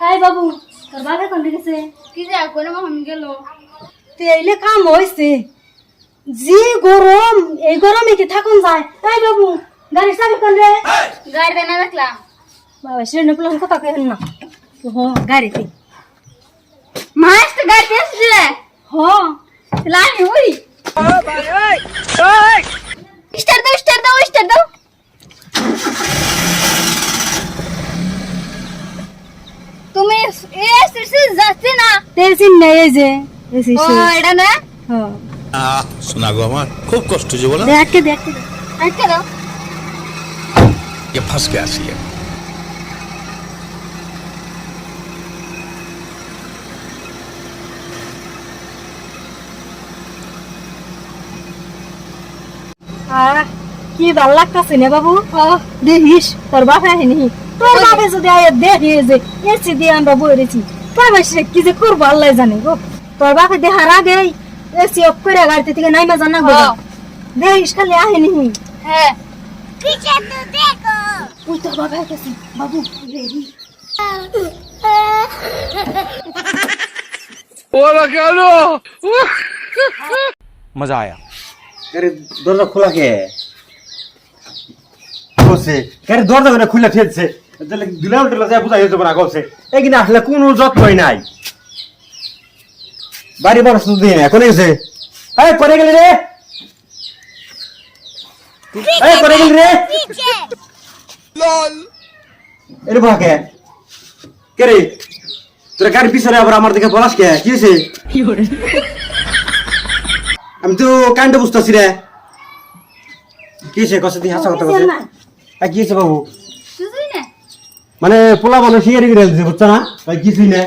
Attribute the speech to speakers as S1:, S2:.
S1: High বাবু তোর বাবা কোন গেছে
S2: কি যে কোনো মহন গেল?
S1: তেইলে কাম হয়েছে জি গরম এই গরমে কি থাকুন যায়? তাই বাবু গাড়ি চাবি কোন রে?
S2: গাড়ি দেনা রাখলাম।
S1: বাবা সেটা প্লান কথা কেন না। হ গাড়িতে।
S2: মাস তো গাড়ি এসেছে রে
S1: হ
S2: লানি উই স্টার দাও স্টার দাও স্টার দাও তুমি এসেছে যাচ্ছে না
S1: তেল চিন নাই এই যে এসি
S2: ও এটা না
S1: হ্যাঁ
S3: আহ শোনা গো আমার খুব কষ্ট যে বলো
S1: দেখকে দেখকে
S2: আচ্ছা দাও
S3: ये फंस गया सी है
S1: আর কি ভাল লাগতাছে না বাবু দেখিস তোর বাপে আহেনি তোর বাপে যদি আয় দেখি যে এসি দিয়ে আমরা বই রেছি
S2: হ্যাঁ। হ্যাঁ।
S4: মজা
S5: আয়া। দরজা খোলা কে? দরজা খুলে ফেলছে? দিলাম টেলা যায় বুঝাই যাবে না গলছে এই আসলে কোনো যত্নই নাই। বাড়ি বড় শুধু দিয়ে না কোনে গেছে? এই করে গেলি রে? এই করে গেলি রে? এরে বাকে কে? রে? তোর গাড়ি পিছনে আবার আমার দিকে বলাস কে? কি হয়েছে আমি তো কান্ড বুঝতেছি রে। কি হয়েছে কষ্ট দিয়ে হাসা কথা কথা কি হয়েছে বাবু? মানে পোলা বলে শিয়ারি করে বুঝছ না? কিছুই না